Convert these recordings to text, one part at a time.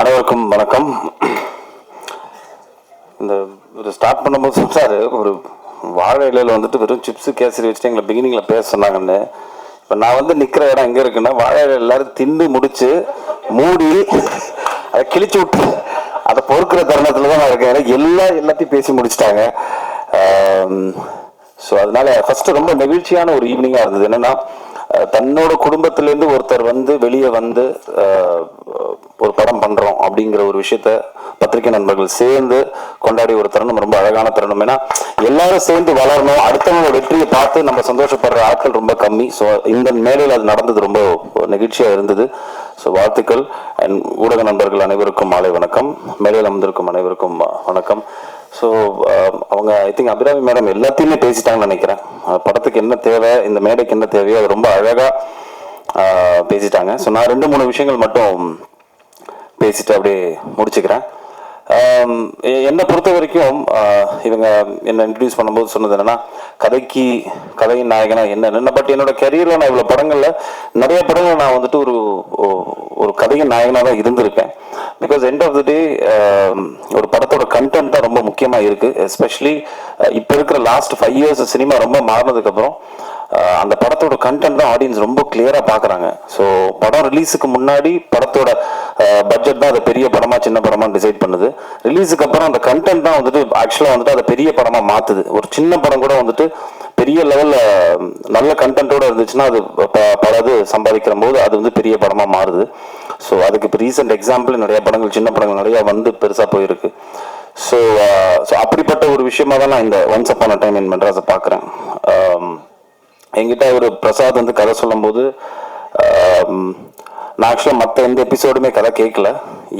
அனைவருக்கும் வணக்கம். இந்த ஒரு ஸ்டார்ட் பண்ணும்போது சொன்னார் ஒரு வாழை இலையில் வந்துட்டு வெறும் சிப்ஸு கேசரி வச்சுட்டு எங்களை பிகினிங்கில் பேச சொன்னாங்கன்னு. இப்போ நான் வந்து நிற்கிற இடம் எங்கே இருக்குன்னா வாழை இலை எல்லாரும் தின்னு முடிச்சு மூடி அதை கிழிச்சு விட்டு அதை பொறுக்கிற தருணத்தில் தான் நான் இருக்கேன். ஏன்னா எல்லா எல்லாத்தையும் பேசி முடிச்சிட்டாங்க. ஸோ அதனால ஃபர்ஸ்ட் ரொம்ப நெகிழ்ச்சியான ஒரு ஈவினிங்காக இருந்தது. என்னன்னா தன்னோட குடும்பத்திலேருந்து ஒருத்தர் வந்து வெளியே வந்து ஒரு படம் பண்ணுறோம் அப்படிங்கிற ஒரு விஷயத்த பத்திரிகை நண்பர்கள் சேர்ந்து கொண்டாடி ஒரு தருணம் ரொம்ப அழகான தருணம். ஏன்னா எல்லாரும் சேர்ந்து வளரணும் அடுத்தவங்களோட வெற்றியை பார்த்து நம்ம சந்தோஷப்படுற ஆட்கள் ரொம்ப கம்மி. ஸோ இந்த மேடையில் அது நடந்தது ரொம்ப நெகிழ்ச்சியாக இருந்தது. ஸோ வாழ்த்துக்கள். அண்ட் ஊடக நண்பர்கள் அனைவருக்கும் மாலை வணக்கம். மேடையில் அமர்ந்திருக்கும் அனைவருக்கும் வணக்கம். ஸோ um, அவங்க ஐ திங்க் அபிராமி மேடம் எல்லாத்தையுமே பேசிட்டாங்கன்னு நினைக்கிறேன். படத்துக்கு என்ன தேவை இந்த மேடைக்கு என்ன தேவையோ அது ரொம்ப அழகாக பேசிட்டாங்க. ஸோ நான் ரெண்டு மூணு விஷயங்கள் மட்டும் பேசிட்டு அப்படியே முடிச்சுக்கிறேன். என்னை பொறுத்த வரைக்கும் இவங்க என்னை இன்ட்ரடியூஸ் பண்ணும்போது சொன்னது என்னன்னா கதைக்கு கதையின் நாயகனா என்ன பட் என்னோட கெரியரில் நான் இவ்வளோ படங்களில் நிறைய படங்கள் நான் வந்துட்டு ஒரு ஒரு கதையின் நாயகனாக தான் இருந்திருக்கேன். Because end of the day ஒரு படத்தோட கண்டென்ட் தான் ரொம்ப முக்கியமாக இருக்குது எஸ்பெஷலி இப்போ இருக்கிற லாஸ்ட் ஃபைவ் இயர்ஸ் சினிமா ரொம்ப மாறினதுக்கப்புறம் அந்த படத்தோட கண்டென்ட் தான் ஆடியன்ஸ் ரொம்ப கிளியரா பாக்குறாங்க. ஸோ படம் ரிலீஸுக்கு முன்னாடி படத்தோட பட்ஜெட் தான் அதை பெரிய படமா சின்ன படமா டிசைட் பண்ணுது. ரிலீஸுக்கு அப்புறம் அந்த கண்டென்ட் தான் வந்துட்டு ஆக்சுவலாக வந்துட்டு அதை பெரிய படமா மாத்துது. ஒரு சின்ன படம் கூட வந்துட்டு பெரிய லெவல்ல நல்ல கண்டென்ட்டோட இருந்துச்சுன்னா அது ப- பல இது சம்பாதிக்கிற போது அது வந்து பெரிய படமா மாறுது. ஸோ அதுக்கு இப்போ ரீசெண்ட் எக்ஸாம்பிள் நிறைய படங்கள் சின்ன படங்கள் நிறைய வந்து பெருசா போயிருக்கு. ஸோ ஸோ அப்படிப்பட்ட ஒரு விஷயமா தான் நான் இந்த ஒன்ஸ் அப்பான டைம் இன் மெட்ராஸை பார்க்குறேன். எங்கிட்ட ஒரு பிரசாத் வந்து கதை சொல்லும்போது நான் ஆக்சுவலாக மற்ற எந்த எபிசோடுமே கதை கேட்கல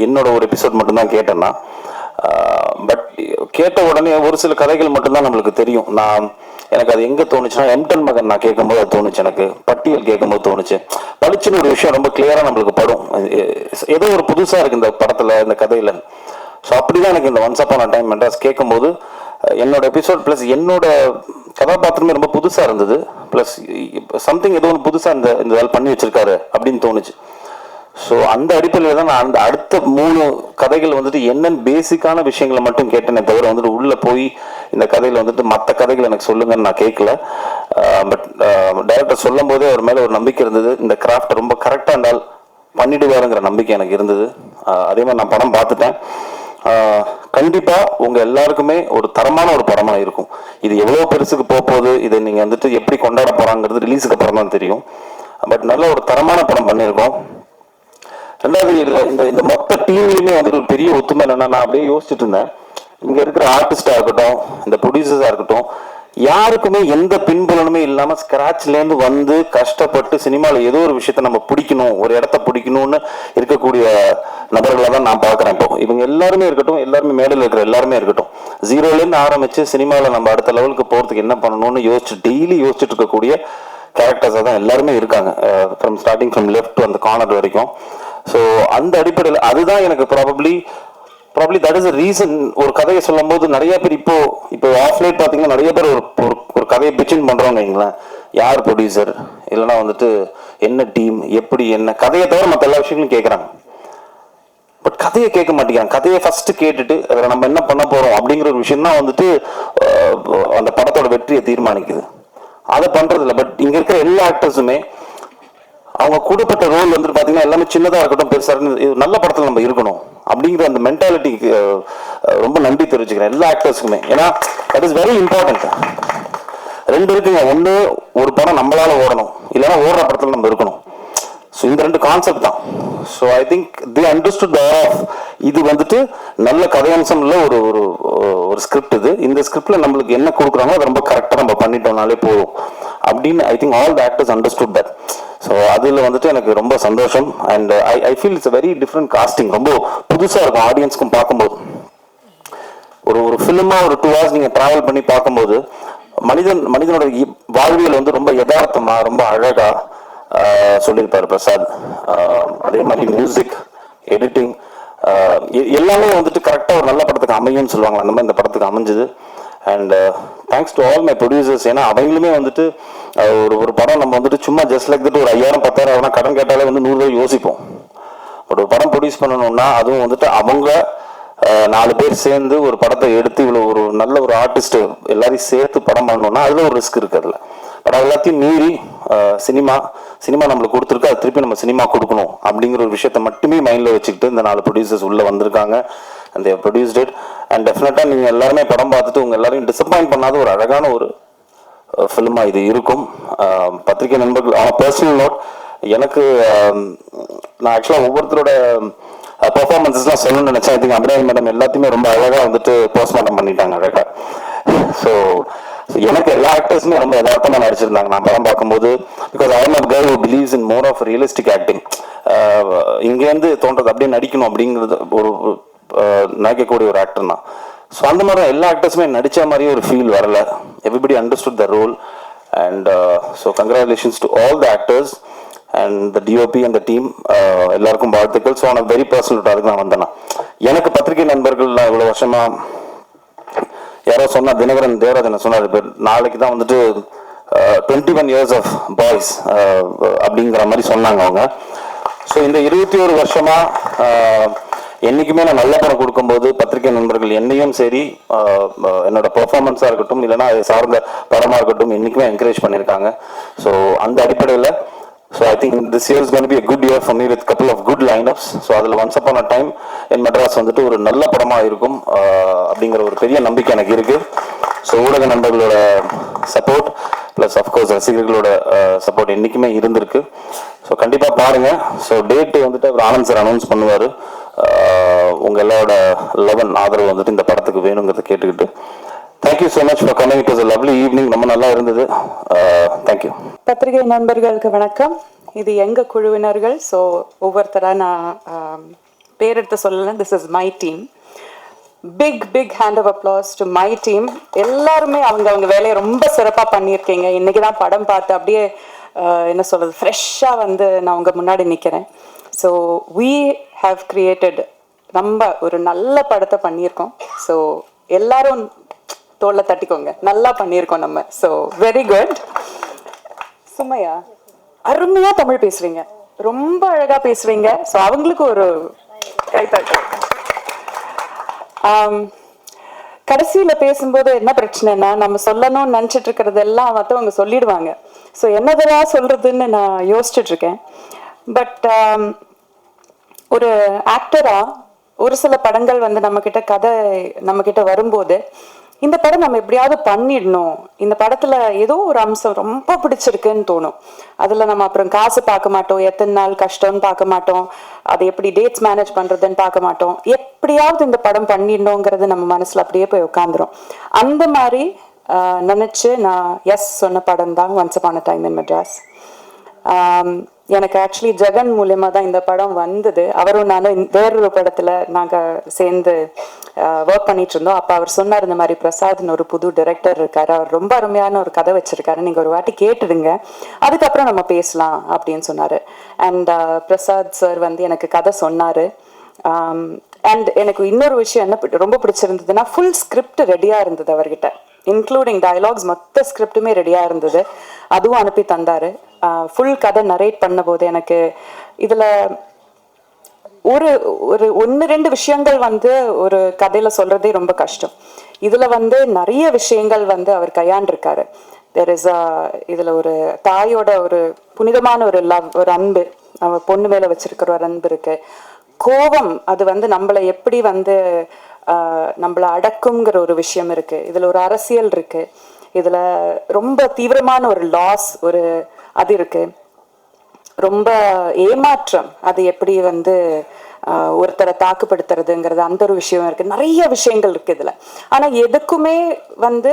என்னோட ஒரு எபிசோட் மட்டும்தான் கேட்டேன்னா பட் கேட்ட உடனே ஒரு சில கதைகள் மட்டும்தான் நம்மளுக்கு தெரியும். நான் எனக்கு அது எங்கே தோணுச்சுன்னா எம்டன் மகன் நான் கேட்கும்போது அது தோணுச்சு எனக்கு. பட்டியல் கேட்கும்போது தோணுச்சு. பளிச்சுன்னு ஒரு விஷயம் ரொம்ப கிளியராக நம்மளுக்கு படும். ஏதோ ஒரு புதுசாக இருக்கு இந்த படத்தில் இந்த கதையில். ஸோ அப்படி தான் எனக்கு இந்த ஒன்ஸ் அப்பான டைம் மெட்ராஸ் கேட்கும்போது என்னோட எபிசோட் ப்ளஸ் என்னோட கதாபாத்திரமே ரொம்ப புதுசாக இருந்தது. ப்ளஸ் சம்திங் ஏதோ ஒன்று புதுசாக இந்த இந்த வேலை பண்ணி வச்சிருக்காரு அப்படின்னு தோணுச்சு. ஸோ அந்த அடிப்படையில் தான் நான் அந்த அடுத்த மூணு கதைகள் வந்துட்டு என்னென்னு பேசிக்கான விஷயங்களை மட்டும் கேட்டேனே தவிர வந்துட்டு உள்ளே போய் இந்த கதையில் வந்துட்டு மற்ற கதைகள் எனக்கு சொல்லுங்கன்னு நான் கேட்கல பட் டைரக்டர் சொல்லும் போதே அவர் மேலே ஒரு நம்பிக்கை இருந்தது. இந்த கிராஃப்ட் ரொம்ப கரெக்டாக இருந்தால் பண்ணிடுவாருங்கிற நம்பிக்கை எனக்கு இருந்தது. அதே மாதிரி நான் படம் பார்த்துட்டேன். கண்டிப்பாக உங்கள் எல்லாருக்குமே ஒரு தரமான ஒரு படமாக இருக்கும். இது எவ்வளோ பெருசுக்கு போக போகுது இதை நீங்கள் வந்துட்டு எப்படி கொண்டாட போகிறாங்கிறது ரிலீஸுக்கு அப்புறம் தான் தெரியும். பட் நல்ல ஒரு தரமான படம் பண்ணியிருக்கோம். ரெண்டாவது இந்த இந்த மொத்த டீம்லயுமே வந்துட்டு ஒரு பெரிய ஒத்துமை என்னன்னா நான் அப்படியே யோசிச்சுட்டு இருந்தேன். இங்க இருக்கிற ஆர்டிஸ்டா இருக்கட்டும் இந்த ப்ரொடியூசர்ஸா இருக்கட்டும் யாருக்குமே எந்த பின்புலனுமே இல்லாம ஸ்கிராச்ல இருந்து வந்து கஷ்டப்பட்டு சினிமாவில் ஏதோ ஒரு விஷயத்த நம்ம பிடிக்கணும் ஒரு இடத்த பிடிக்கணும்னு இருக்கக்கூடிய நபர்களை தான் நான் பாக்குறேன் இப்போ. இவங்க எல்லாருமே இருக்கட்டும் எல்லாருமே மேடையில் இருக்கிற எல்லாருமே இருக்கட்டும். ஜீரோல இருந்து ஆரம்பிச்சு சினிமாவில் நம்ம அடுத்த லெவலுக்கு போறதுக்கு என்ன பண்ணணும்னு யோசிச்சு டெய்லி யோசிச்சுட்டு இருக்கக்கூடிய கேரக்டர்ஸாக தான் எல்லாருமே இருக்காங்க. ஃப்ரம் ஸ்டார்டிங் ஃப்ரம் லெஃப்ட் அந்த கார்னர் வரைக்கும். ஸோ அந்த அடிப்படையில் அதுதான் எனக்கு probably probably that is reason ஒரு கதையை சொல்லும்போது நிறைய பேர் இப்போ இப்போ ஆஃப் லைட் பார்த்தீங்கன்னா நிறைய பேர் ஒரு ஒரு- ஒரு கதையை பிச்சின் பண்ணுறோங்க வைங்களேன். யார் ப்ரொடியூசர் இல்லைன்னா வந்துட்டு என்ன டீம் எப்படி என்ன? கதையை தவிர மற்ற எல்லா விஷயங்களும் கேட்குறாங்க பட் கதையை கேட்க மாட்டேங்கிறாங்க. கதையை ஃபஸ்ட்டு கேட்டுட்டு அதில் நம்ம என்ன பண்ண போகிறோம் அப்படிங்கிற ஒரு விஷயம் தான் வந்துட்டு அந்த படத்தோட வெற்றியை தீர்மானிக்குது. அதை பண்ணுறதில்ல பட் இங்கே இருக்கிற எல்லா ஆக்டர்ஸுமே அவங்க கொடுப்பட்ட ரோல் வந்துட்டு பார்த்தீங்கன்னா எல்லாமே சின்னதாக இருக்கட்டும் பெருசாக நல்ல படத்தில் நம்ம இருக்கணும் அப்படிங்கிற அந்த மென்டாலிட்டிக்கு ரொம்ப நன்றி தெரிவிச்சுக்கிறேன் எல்லா ஆக்டர்ஸுக்குமே ஏன்னா தட் இஸ் வெரி இம்பார்ட்டன்ட் ரெண்டு இருக்குங்க. ஒன்று ஒரு படம் நம்மளால ஓடணும். இல்லைன்னா ஓடுற படத்தில் நம்ம இருக்கணும். ஸோ இந்த ரெண்டு கான்செப்ட் தான். So I think the understood of இது வந்துட்டு நல்ல கதையம்சம் ஒரு ஒரு ஒரு ஸ்கிரிப்ட் இது. இந்த ஸ்கிரிப்டில் நம்மளுக்கு என்ன கொடுக்குறாங்களோ அதை ரொம்ப கரெக்டாக நம்ம பண்ணிட்டோம்னாலே போதும். அப்படின்னு I think all the actors understood that so அதில் வந்துட்டு எனக்கு ரொம்ப சந்தோஷம். And I I feel it's very different casting ரொம்ப புதுசாக இருக்கும் ஆடியன்ஸ்க்கும் பார்க்கும்போது. ஒரு ஒரு ஃபிலிமாக ஒரு டூ ஹவர்ஸ் நீங்கள் ட்ராவல் பண்ணி பார்க்கும்போது மனிதன் மனிதனோட இ- வாழ்வியல் வந்து ரொம்ப யதார்த்தமாக ரொம்ப அழகாக சொல்லியிருப்பாரு பிரசாத். அதே மாதிரி மியூசிக் எடிட்டிங் எல்லாமே வந்துட்டு கரெக்டாக ஒரு நல்ல படத்துக்கு அமையும்னு சொல்லுவாங்க அந்த மாதிரி இந்த படத்துக்கு அமைஞ்சது. And thanks to all my producers ஏன்னா அவங்களுமே வந்துட்டு ஒரு ஒரு படம் நம்ம வந்துட்டு சும்மா ஜஸ்ட் லைக் தட் ஒரு ஐயாயிரம் பத்தாயிரம் ஆனால் கடன் கேட்டாலே வந்து நூறு ரூபாய் யோசிப்போம். பட் ஒரு படம் ப்ரொடியூஸ் பண்ணணும்னா அதுவும் வந்துட்டு அவங்க நாலு பேர் சேர்ந்து ஒரு படத்தை எடுத்து இவ்வளோ ஒரு நல்ல ஒரு ஆர்டிஸ்ட் எல்லாரையும் சேர்த்து படம் பண்ணணும்னா அதில் ஒரு ரிஸ்க் இருக்குது அதில். பட் அது எல்லாத்தையும் மீறி சினிமா சினிமா நம்மளுக்கு கொடுத்துருக்கு அது திருப்பி நம்ம சினிமா கொடுக்கணும் அப்படிங்கிற ஒரு விஷயத்த மட்டுமே மைண்டில் வச்சுக்கிட்டு இந்த நாலு ப்ரொடியூசர்ஸ் உள்ளே வந்திருக்காங்க. அந்த ப்ரொடியூஸ்ட் இட் அண்ட் டெஃபினட்டாக நீங்கள் எல்லாருமே படம் பார்த்துட்டு உங்கள் எல்லாரையும் டிசப்பாயிண்ட் பண்ணாத ஒரு அழகான ஒரு ஃபிலிமாக இது இருக்கும். பத்திரிகை நண்பர்கள் ஆனால் பர்சனல் நோட் எனக்கு நான் ஆக்சுவலாக ஒவ்வொருத்தரோட பர்ஃபார்மன்ஸஸ்லாம் சொல்லணும்னு நினச்சேன். ஐ திங்க் அபிராமி மேடம் எல்லாத்தையுமே ரொம்ப அழகாக வந்துட்டு போஸ்ட்மார்ட்டம் பண்ணிட்டாங்க அழகாக ஸோ எனக்கு எல்லா ஆக்டர்ஸுமே ரொம்ப யதார்த்தமாக நடிச்சிருந்தாங்க. நான் படம் பார்க்கும்போது because I am guy who believes in more of realistic acting இங்கேருந்து தோன்றது அப்படியே நடிக்கணும் அப்படிங்கிறது ஒரு uh, அஹ், நினைக்கக்கூடிய ஒரு ஆக்டர் தான் ஸோ அந்த மாதிரி எல்லா ஆக்டர்ஸுமே நடித்த மாதிரியே ஒரு ஃபீல் வரல. Everybody understood the role and so congratulations to all the actors and the DOP the team எல்லாருக்கும் வாழ்த்துக்கள். ஸோ நான் வெரி பர்சனல் அதுக்கு நான் வந்தேன் எனக்கு பத்திரிகை நண்பர்கள் இவ்வளோ வருஷமாக யாரோ சொன்னா தினகரன் தேவராஜன் சொன்னார் இப்போ நாளைக்கு தான் வந்துட்டு twenty one years of Boys அப்படிங்கிற மாதிரி சொன்னாங்க அவங்க. ஸோ இந்த இருபத்தி ஒரு வருஷமா என்றைக்குமே என்னைக்குமே நான் நல்ல படம் கொடுக்கும்போது பத்திரிகை நண்பர்கள் என்னையும் சரி என்னோட பெர்ஃபார்மன்ஸாக இருக்கட்டும் இல்லைன்னா அதை சார்ந்த படமாக இருக்கட்டும் என்னைக்குமே என்கரேஜ் பண்ணியிருக்காங்க. ஸோ அந்த அடிப்படையில் so I think this year is gonna be good year for me with couple of good lineups so அதில் once upon a time in Madras வந்துட்டு ஒரு நல்ல படமாக இருக்கும். அப்படிங்கிற ஒரு பெரிய நம்பிக்கை எனக்கு இருக்குது ஸோ ஊடக நண்பர்களோட சப்போர்ட் ப்ளஸ் அஃப்கோர்ஸ் ரசிகர்களோட சப்போர்ட் என்றைக்குமே இருந்திருக்கு. ஸோ கண்டிப்பாக பாருங்கள் ஸோ டேட்டு வந்துட்டு அவர் ஆனந்த் சார் அனௌன்ஸ் பண்ணுவார். உங்கள் எல்லாரோட லெவன் ஆதரவு வந்துட்டு இந்த படத்துக்கு வேணுங்கிறத கேட்டுக்கிட்டு thank you so much for coming it was lovely evening ரொம்ப நல்லா இருந்தது. தேங்க்யூ பத்திரிகை நண்பர்களுக்கு வணக்கம். இது எங்க குழுவினர்கள்? ஸோ ஒவ்வொருத்தராக நான் um, பேரெடுத்து சொல்லலை. This is my team big big hand of applause to my team எல்லாருமே அவங்க அவங்க வேலையை ரொம்ப சிறப்பாக பண்ணியிருக்கீங்க. இன்னைக்கு தான் படம் பார்த்து அப்படியே uh, என்ன சொல்றது ஃப்ரெஷ்ஷாக வந்து நான் உங்கள் முன்னாடி நிற்கிறேன் ஸோ வி ஹாவ் கிரியேட்டட் ரொம்ப ஒரு நல்ல படத்தை பண்ணியிருக்கோம். ஸோ எல்லாரும் தோல்ல தட்டிக்கோங்க. நல்லா பண்ணியிருக்கோம் நம்ம. ஸோ வெரி குட் சுமையா அருமையா தமிழ் பேசுறீங்க. ரொம்ப அழகா பேசுறீங்க. ஸோ அவங்களுக்கு ஒரு um, கடைசியில பேசும்போது என்ன பிரச்சனைனா நம்ம சொல்லணும்னு நினைச்சிட்டு இருக்கிறது எல்லாம் மற்றவங்க சொல்லிடுவாங்க. ஸோ என்னதெல்லாம் சொல்றதுன்னு நான் யோசிச்சுட்டு இருக்கேன். பட் um, ஒரு ஆக்டரா ஒரு சில படங்கள் வந்து நம்ம கிட்ட கதை நம்ம கிட்ட வரும்போது இந்த படம் நம்ம எப்படியாவது பண்ணிடணும். இந்த படத்துல ஏதோ ஒரு அம்சம் ரொம்ப பிடிச்சிருக்குன்னு தோணும். அதுல நம்ம அப்புறம் காசு பார்க்க மாட்டோம். எத்தனை நாள் கஷ்டம்னு பார்க்க மாட்டோம். அதை எப்படி டேட்ஸ் மேனேஜ் பண்றதுன்னு பார்க்க மாட்டோம். எப்படியாவது இந்த படம் பண்ணிடணுங்கிறது நம்ம மனசுல அப்படியே போய் உட்காந்துரும் அந்த மாதிரி நினச்சி நினைச்சு நான் எஸ் சொன்ன படம் தான் once upon a time in Madras எனக்கு ஆக்சுவலி ஜெகன் மூலயமா தான் இந்த படம் வந்தது. அவரும் நானும் வேறொரு படத்தில் நாங்கள் சேர்ந்து ஒர்க் பண்ணிட்டு இருந்தோம். அப்போ அவர் சொன்னார் இந்த மாதிரி பிரசாத்னு ஒரு புது டிரெக்டர் இருக்காரு. அவர் ரொம்ப அருமையான ஒரு கதை வச்சிருக்காரு. நீங்கள் ஒரு வாட்டி கேட்டுடுங்க. அதுக்கப்புறம் நம்ம பேசலாம் அப்படின்னு சொன்னார். அண்ட் பிரசாத் சார் வந்து எனக்கு கதை சொன்னார். அண்ட் எனக்கு இன்னொரு விஷயம் என்ன ரொம்ப பிடிச்சிருந்ததுன்னா ஃபுல் ஸ்கிரிப்ட் ரெடியாக இருந்தது அவர்கிட்ட. இன்க்ளூடிங் டயலாக்ஸ் மொத்த ஸ்கிரிப்டுமே ரெடியாக இருந்தது. அதுவும் அனுப்பி தந்தாரு. ஃபுல் கதை நரேட் பண்ணும்போது எனக்கு இதில் ஒரு ஒரு ஒன்று ரெண்டு விஷயங்கள் வந்து ஒரு கதையில சொல்றதே ரொம்ப கஷ்டம். இதில் வந்து நிறைய விஷயங்கள் வந்து அவர் கையாண்டிருக்காரு. தெர் இஸ் இதில் ஒரு தாயோட ஒரு புனிதமான ஒரு லவ் ஒரு அன்பு அவ பொண்ணு மேலே வச்சிருக்கிற ஒரு அன்பு இருக்கு. கோபம் அது வந்து நம்மளை எப்படி வந்து நம்மளை அடக்குங்கிற ஒரு விஷயம் இருக்கு. இதில் ஒரு அரசியல் இருக்கு. இதில் ரொம்ப தீவிரமான ஒரு லாஸ் ஒரு அது இருக்கு. ரொம்ப ஏமாற்றம் அது எப்படி வந்து ஒருத்தரை தாக்குப்படுத்துறதுங்கிறது அந்த ஒரு விஷயம் இருக்கு. நிறைய விஷயங்கள் இருக்கு இதுல. ஆனா எதுக்குமே வந்து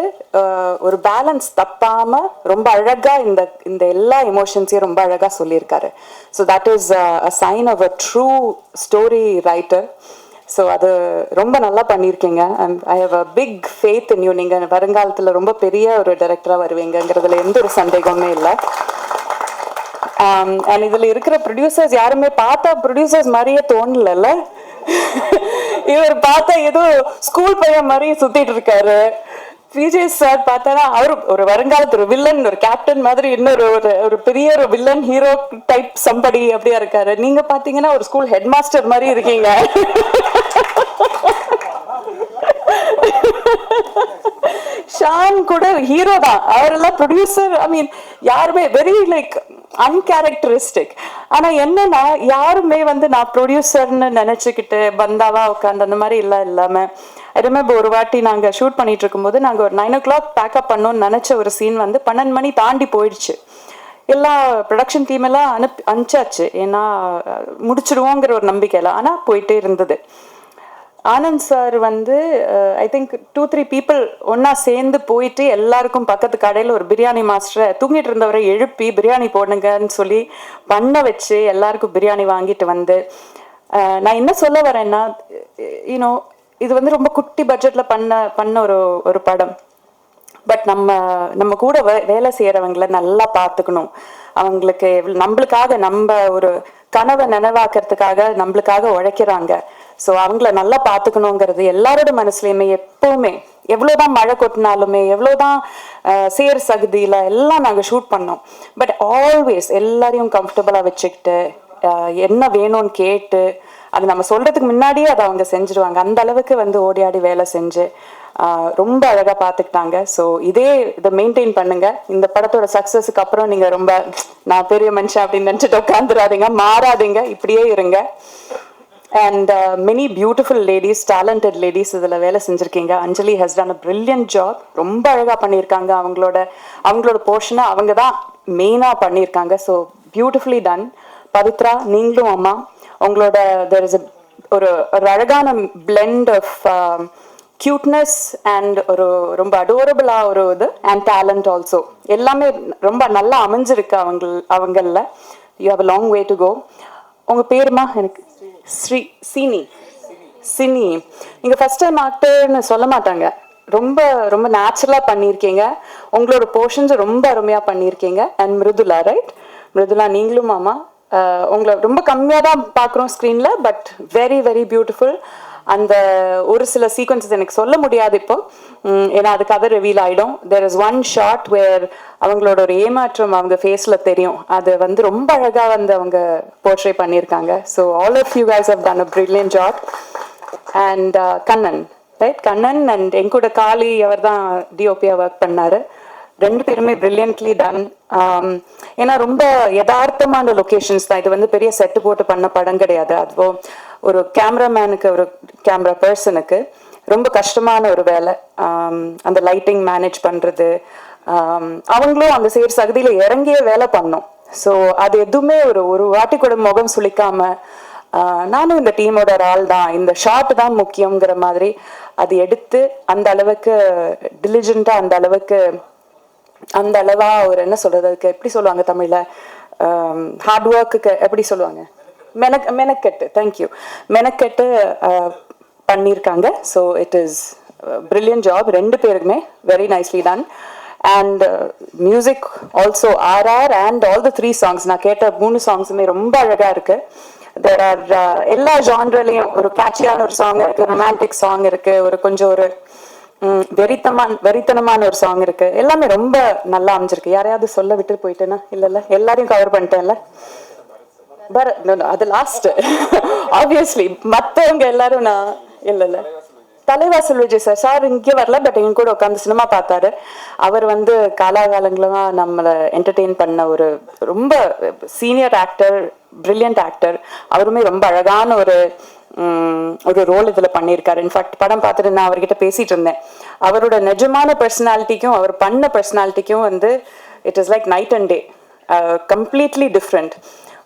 ஒரு பேலன்ஸ் தப்பாம ரொம்ப அழகா இந்த இந்த எல்லா எமோஷன்ஸையும் ரொம்ப அழகா சொல்லியிருக்காரு. So that is a sign of a true story writer so அது ரொம்ப நல்லா பண்ணியிருக்கீங்க. I have a big faith in you நீங்கள் வருங்காலத்தில் ரொம்ப பெரிய ஒரு டைரக்டராக வருவீங்கங்கிறதுல எந்த ஒரு சந்தேகமே இல்லை. அண்ட் um, இதுல இருக்கிற ப்ரொடியூசர்ஸ் யாருமே பார்த்தா ப்ரொடியூசர்ஸ் மாதிரியே தோணலல்ல. இவர் பார்த்தா ஏதோ ஸ்கூல் பையன் மாதிரி சுத்திட்டு இருக்காரு. விஜய் சார் பார்த்தா அவர் ஒரு வருங்காலத்து ஒரு வில்லன் ஒரு கேப்டன் மாதிரி இன்னொரு ஒரு ஒரு பெரிய ஒரு வில்லன் ஹீரோ டைப் சம்படி அப்படியா இருக்காரு. நீங்க பாத்தீங்கன்னா ஒரு ஸ்கூல் ஹெட் மாஸ்டர் மாதிரி இருக்கீங்க. ஷான் கூட ஹீரோ தான். அவரெல்லாம் ப்ரொடியூசர் ஐ மீன் யாருமே வெரி லைக் அன்கேரக்டரிஸ்டிக் ஆனா என்னன்னா யாருமே வந்து நான் ப்ரொடியூசர்னு நினச்சிக்கிட்டு பந்தாவா உட்காந்து அந்த மாதிரி எல்லாம் இல்லாம ரிமெம்பர் ஒரு வாட்டி நாங்க ஷூட் பண்ணிட்டு இருக்கும்போது நாங்க ஒரு நைன் ஓ கிளாக் பேக்கப் பண்ணோம்னு நினைச்ச ஒரு சீன் வந்து பன்னெண்டு மணி தாண்டி போயிடுச்சு. எல்லா ப்ரொடக்ஷன் டீம் எல்லாம் அனுப்பி அனுப்பிச்சாச்சு. ஏன்னா முடிச்சிடுவோங்கிற ஒரு நம்பிக்கையில். ஆனா போயிட்டே இருந்தது. ஆனந்த் சார் வந்து I think two three people ஒன்றா சேர்ந்து போயிட்டு எல்லாருக்கும் பக்கத்து கடையில் ஒரு பிரியாணி மாஸ்டரை தூங்கிட்டு இருந்தவரை எழுப்பி பிரியாணி போடுங்கன்னு சொல்லி பண்ண வச்சு எல்லாருக்கும் பிரியாணி வாங்கிட்டு வந்து நான் என்ன சொல்ல வரேன்னா யூனோ இது வந்து ரொம்ப குட்டி பட்ஜெட்ல பண்ண பண்ண ஒரு ஒரு படம். பட் நம்ம நம்ம கூட வே- வேலை செய்யறவங்கள நல்லா பார்த்துக்கணும். அவங்களுக்கு நம்மளுக்காக நம்ம ஒரு கனவை நினைவாக்குறதுக்காக நம்மளுக்காக உழைக்கிறாங்க. ஸோ அவங்கள நல்லா பார்த்துக்கணுங்கிறது எல்லாரோட மனசுலையுமே எப்பவுமே. எவ்வளோதான் மழை கொட்டினாலுமே எவ்வளோதான் சேர் சகுதியில எல்லாம் நாங்கள் ஷூட் பண்ணோம். பட் ஆல்வேஸ் எல்லாரையும் கம்ஃபர்டபுளா வச்சுக்கிட்டு என்ன வேணும்னு கேட்டு அது நம்ம சொல்றதுக்கு முன்னாடியே அதை அவங்க செஞ்சுருவாங்க. அந்த அளவுக்கு வந்து ஓடி ஆடி வேலை செஞ்சு ரொம்ப அழகா பார்த்துக்கிட்டாங்க. ஸோ இதே இதை மெயின்டைன் பண்ணுங்க. இந்த படத்தோட சக்ஸஸுக்கு அப்புறம் நீங்க ரொம்ப நான் பெரிய மனுஷன் அப்படின்னு நினச்சிட்டு உட்காந்துடாதீங்க மாறாதீங்க. இப்படியே இருங்க. And many beautiful ladies talented ladies இதில் வேலை செஞ்சுருக்கீங்க. Anjali has done a brilliant job ரொம்ப அழகாக பண்ணியிருக்காங்க. அவங்களோட அவங்களோட போர்ஷனை அவங்க தான் மெயினாக பண்ணியிருக்காங்க. ஸோ பியூட்டிஃபுல்லி டன் பவித்ரா நீங்களும் அம்மா உங்களோட தெர் இஸ் ஒரு ஒரு அழகான பிளெண்ட் ஆஃப் க்யூட்னஸ் அண்ட் ஒரு ரொம்ப அடோரபிளாக ஒரு இது அண்ட் டேலண்ட் ஆல்சோ எல்லாமே ரொம்ப நல்லா அமைஞ்சிருக்கு அவங்க அவங்களில். You have long way to go உங்கள் பேருமா? எனக்கு ஸ்ரீ சினி. சினி. நீங்கள் ஃபஸ்ட் டைம் ஆக்டர்னு சொல்ல மாட்டாங்க. ரொம்ப ரொம்ப நேச்சுரலாக பண்ணியிருக்கீங்க. உங்களோட போர்ஷன்ஸ் ரொம்ப அருமையாக பண்ணியிருக்கீங்க. அண்ட் மிருதுலா ரைட் மிருதுலா நீங்களும் மாமா. உங்களை ரொம்ப கம்மியாக தான் பார்க்குறோம் ஸ்க்ரீனில் பட் வெரி வெரி பியூட்டிஃபுல் அந்த ஒரு சில சீக்வன்சஸ் எனக்கு சொல்ல முடியாது இப்போ. ஏன்னா அது கதை ரிவீல் ஆகிடும் there is one shot where அவங்களோட ஒரு ஏமாற்றம் அவங்க ஃபேஸில் தெரியும். அது வந்து ரொம்ப அழகாக வந்து அவங்க போர்ட்ரே பண்ணியிருக்காங்க. So all of you guys have done a brilliant job and Kannan right Kannan and எங்கூட காளி அவர் தான் டிஓபியாக ஒர்க் பண்ணாரு. ரெண்டு பேருமே பிரில்லியன்ட்லி டன் ஏன்னா ரொம்ப யதார்த்தமான லொக்கேஷன்ஸ் தான். இது வந்து பெரிய செட்டு போட்டு பண்ண படம் கிடையாது. அதுவோ ஒரு கேமராமேனுக்கு ஒரு கேமரா பர்சனுக்கு ரொம்ப கஷ்டமான ஒரு வேலை. அந்த லைட்டிங் மேனேஜ் பண்ணுறது அவங்களும் அந்த சேர் சகுதியில் இறங்கியே வேலை பண்ணோம். ஸோ அது எதுவுமே ஒரு ஒரு வாட்டி கூட முகம் சுளிக்காம நானும் இந்த டீமோட ஒரு ஆள் தான். இந்த ஷாட் தான் முக்கியங்கிற மாதிரி அது எடுத்து அந்த அளவுக்கு டெலிஜென்ட்டாக அந்த அளவுக்கு அந்த அளவா ஒரு என்ன சொல்றது? அதுக்கு எப்படி சொல்லுவாங்க தமிழ்ல? ஹார்ட் ஒர்க்குக்கு எப்படி சொல்லுவாங்க? மெனக் மெனக்கெட்டு. தேங்க்யூ மெனக்கெட்டு பண்ணியிருக்காங்க. So it is brilliant job ரெண்டு பேருக்குமே very nicely done and music also RR and all the three songs நான் கேட்ட மூணு சாங்ஸுமே ரொம்ப அழகா இருக்கு. தேர் ஆர் uh, எல்லா ஜான்ரலையும் ஒரு கேட்சியான ஒரு சாங் இருக்கு ரொமான்டிக் சாங் இருக்கு ஒரு கொஞ்சம் ஒரு வெறித்தமான வெறித்தனமான ஒரு சாங் இருக்கு. எல்லாமே ரொம்ப நல்லா அமைஞ்சிருக்கு. யாரையாவது சொல்ல விட்டு போயிட்டேன்னா இல்ல இல்ல எல்லாரையும் கவர் பண்ணிட்டேன்ல. அது லாஸ்ட் ஆப்வியஸ்லி மத்தவங்க எல்லாரும் நான் இல்ல இல்ல. தலைவாசல் விஜய் சார் சார் இங்கே வரல பட் எங்க கூட உட்காந்து சினிமா பார்த்தாரு. அவர் வந்து காலாகாலங்களா நம்மளை என்டர்டெயின் பண்ண ஒரு ரொம்ப சீனியர் ஆக்டர் பிரில்லியன்ட் ஆக்டர் அவருமே ரொம்ப அழகான ஒரு ஒரு ரோல் இதுல பண்ணியிருக்காரு இன்ஃபேக்ட் படம் பார்த்துட்டு நான் அவர்கிட்ட பேசிட்டு இருந்தேன். அவரோட நிஜமான பர்சனாலிட்டிக்கும் அவர் பண்ண பர்சனாலிட்டிக்கும் வந்து it is like night and day completely different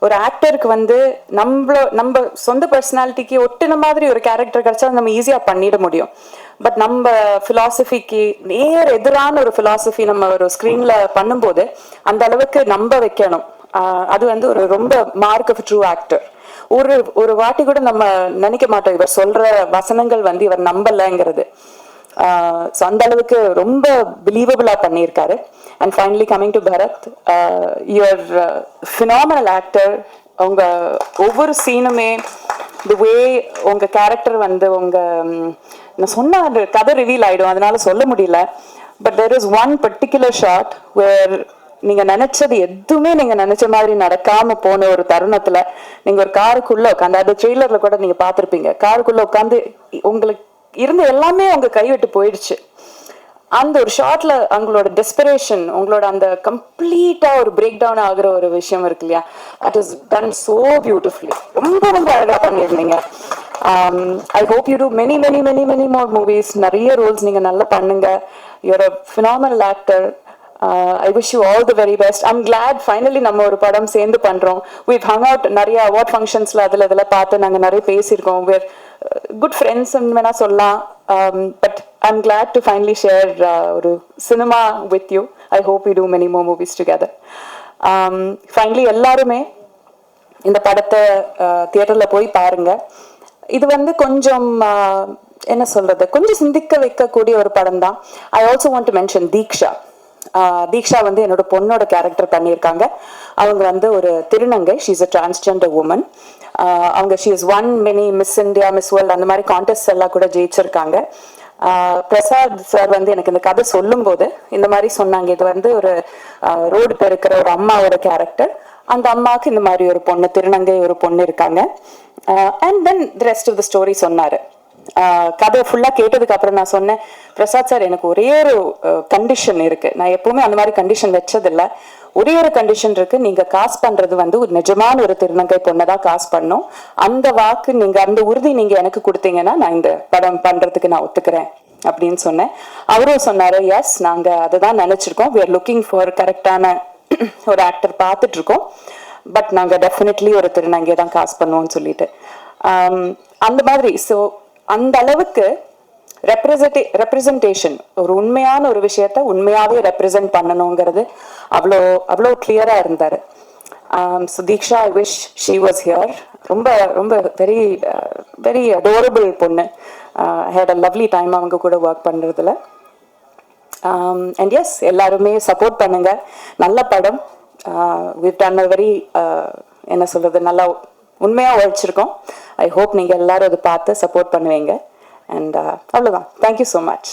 ஒரு ஆக்டருக்கு வந்து நம்மள நம்ம சொந்த பர்சனாலிட்டிக்கு ஒட்டின மாதிரி ஒரு கேரக்டர் கிடைச்சா நம்ம ஈஸியா பண்ணிட முடியும். பட் நம்ம ஃபிலாசபிக்கு நேர் எதிரான ஒரு ஃபிலாசபி நம்ம ஒரு ஸ்க்ரீன்ல பண்ணும்போது அந்த அளவுக்கு நம்ப வைக்கணும். அது வந்து ஒரு ரொம்ப மார்க் ஆஃப் ட்ரூ ஆக்டர் ஒரு ஒரு வாட்டி கூட நம்ம நினைக்க மாட்டோம் இவர் சொல்ற வசனங்கள் வந்து இவர் நம்பலைங்கிறது. ஸோ அந்த அளவுக்கு ரொம்ப பிலீவபிளா பண்ணியிருக்காரு. And finally coming to Bharath your phenomenal actor அவங்க ஒவ்வொரு சீனுமே தி வே உங்க கேரக்டர் வந்து உங்கள் நான் சொன்ன அந்த கதை ரிவீல் ஆயிடும் அதனால சொல்ல முடியல. But there is one particular shot where நீங்க நினைச்சது எதுவுமே நீங்க நினைச்ச மாதிரி நடக்காம போன ஒரு தருணத்துல நீங்க ஒரு காருக்குள்ள உட்காந்து அது ட்ரெய்லர்ல கூட நீங்க பாத்திருப்பீங்க காருக்குள்ள உட்காந்து உங்களுக்கு இருந்த எல்லாமே உங்க கைவிட்டு போயிடுச்சு. அந்த ஒரு ஷார்ட்ல அவங்களோட டெஸ்பிரேஷன் உங்களோட அந்த கம்ப்ளீட்டா ஒரு பிரேக் டவுன் ஆகுற ஒரு விஷயம் இருக்கு இல்லையா? That is done so beautifully ரொம்ப ரொம்ப அழகா பண்ணியிருந்தீங்க. I hope you do many many many many more movies நிறைய ரோல்ஸ் நீங்க நல்லா பண்ணுங்க. You're a phenomenal actor I wish you all the very best I'm glad finally நம்ம ஒரு படம் சேர்ந்து பண்றோம். We've ஹங் அவுட் நிறைய அவார்ட் ஃபங்க்ஷன்ஸ்ல அதில் இதுல பார்த்து நாங்கள் நிறைய பேசியிருக்கோம். வேர் குட் ஃப்ரெண்ட்ஸ் வேணா சொல்லலாம். But I'm glad to finally share ஒரு cinema with you I hope you do many more movies together finally எல்லாருமே இந்த படத்தை uh, தியேட்டரில் போய் பாருங்க. இது வந்து கொஞ்சம் uh, என்ன சொல்றது? கொஞ்சம் சிந்திக்க வைக்கக்கூடிய ஒரு படம் தான் I also want to mention Deeksha Deeksha வந்து என்னோட பொண்ணோட கேரக்டர் பண்ணியிருக்காங்க. அவங்க வந்து ஒரு திருநங்கை. ஷீஸ் அ டிரான்ஸ்ஜெண்டர் உமன் அவங்க she is one many Miss India Miss World அந்த மாதிரி கான்டெஸ்ட் எல்லாம் கூட ஜெயிச்சிருக்காங்க. பிரசாத் சார் வந்து எனக்கு இந்த கதை சொல்லும்போது இந்த மாதிரி சொன்னாங்க. இது வந்து ஒரு ரோடு பெருக்கிற ஒரு அம்மாவோட கேரக்டர் அந்த அம்மாவுக்கு இந்த மாதிரி ஒரு பொண்ணு திருநங்கை ஒரு பொண்ணு இருக்காங்க. And then rest of the story சொன்னாரு. கதை ஃபுல்லா கேட்டதுக்கு அப்புறம் நான் சொன்னேன் பிரசாத் சார் எனக்கு ஒரே ஒரு கண்டிஷன் இருக்கு. நான் எப்பவுமே அந்த மாதிரி கண்டிஷன் வச்சதில்ல. ஒரே ஒரு கண்டிஷன் இருக்கு. நீங்க காசு பண்றது வந்து ஒரு நிஜமான ஒரு திருநங்கை பொண்ணை தான் காசு பண்ணும். அந்த வாக்கு நீங்க அந்த உறுதி நீங்க எனக்கு கொடுத்தீங்கன்னா நான் இந்த படம் பண்றதுக்கு நான் ஒத்துக்கிறேன். அப்படின்னு சொன்னேன். அவரும் சொன்னாரு எஸ் நாங்க அதை தான் நினைச்சிருக்கோம். வி ஆர் லுக்கிங் ஃபார் கரெக்டான ஒரு ஆக்டர் பார்த்துட்டு இருக்கோம். பட் நாங்க டெஃபினெட்லி ஒரு திருநங்கை தான் காசு பண்ணுவோம்னு சொல்லிட்டு. அந்த மாதிரி. ஸோ அந்த அளவுக்கு ரெப்ரசன்டே ரெப்ரசன்டேஷன் ஒரு உண்மையான ஒரு விஷயத்த உண்மையாகவே ரெப்ரசன்ட் பண்ணணுங்கிறது அவ்வளோ அவ்வளோ கிளியராக இருந்தார். So Deeksha I wish she was here ரொம்ப ரொம்ப வெரி வெரி அடோரபிள் பொண்ணு. ஹேட் அ லவ்லி டைம் அவங்க கூட ஒர்க் பண்ணுறதுல அண்ட் எஸ் எல்லாருமே சப்போர்ட் பண்ணுங்க. நல்ல படம். வித் டன் அ வெரி என்ன சொல்கிறது நல்லா உண்மையாக உழைச்சிருக்கோம். ஐ ஹோப் நீங்க எல்லாரும் அதை பார்த்து சப்போர்ட் பண்ணுவீங்க. அண்ட் அவ்வளோதான் தேங்க்யூ ஸோ மச்